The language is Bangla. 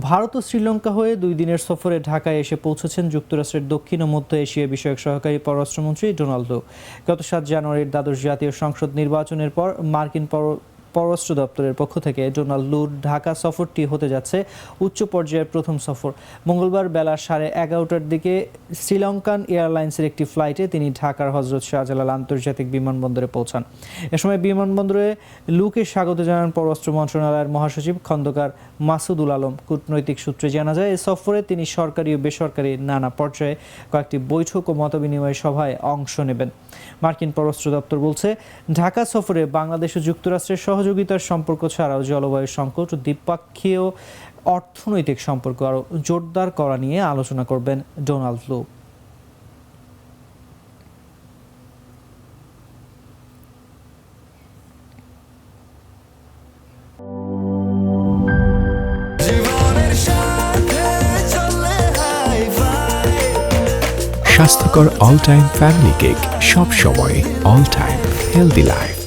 ভারত ও শ্রীলঙ্কা হয়ে দুই দিনের সফরে ঢাকায় এসে পৌঁছেছেন যুক্তরাষ্ট্রের দক্ষিণ ও মধ্য এশিয়া বিষয়ক সহকারী পররাষ্ট্রমন্ত্রী ডোনাল্ডো। গত সাত জানুয়ারির দ্বাদশ জাতীয় সংসদ নির্বাচনের পর মার্কিন পর- পররাষ্ট্র দপ্তরের পক্ষ থেকে ডোনাল্ড লুর ঢাকা সফরটি হতে যাচ্ছে উচ্চ পর্যায়ের প্রথম সফর। মঙ্গলবার বেলা সাড়ে এগারোটার দিকে শ্রীলঙ্কান এয়ারলাইন্সের একটি ফ্লাইটে তিনি ঢাকার হজরত শাহজালাল আন্তর্জাতিক বিমানবন্দরে পৌঁছান। এ সময় বিমানবন্দরে লুকে স্বাগত জানান পররাষ্ট্র মন্ত্রণালয়ের মহাসচিব খন্দকার মাসুদুল আলম। কূটনৈতিক সূত্রে জানা যায়, এ সফরে তিনি সরকারি ও বেসরকারি নানা পর্যায়ে কয়েকটি বৈঠক ও মতবিনিময় সভায় অংশ নেবেন। মার্কিন পররাষ্ট্র দপ্তর বলছে, ঢাকা সফরে বাংলাদেশ ও যুক্তরাষ্ট্রের সহযোগিতার সম্পর্ক ছাড়াও জলবায়ু সংকট, দ্বিপাক্ষীয় অর্থনৈতিক সম্পর্ক আরও জোরদার করা নিয়ে আলোচনা করবেন ডোনাল্ড লু। স্বাস্থ্যকর অল টাইম ফ্যামিলি কেক সব সময় অল টাইম হেলদি লাইফ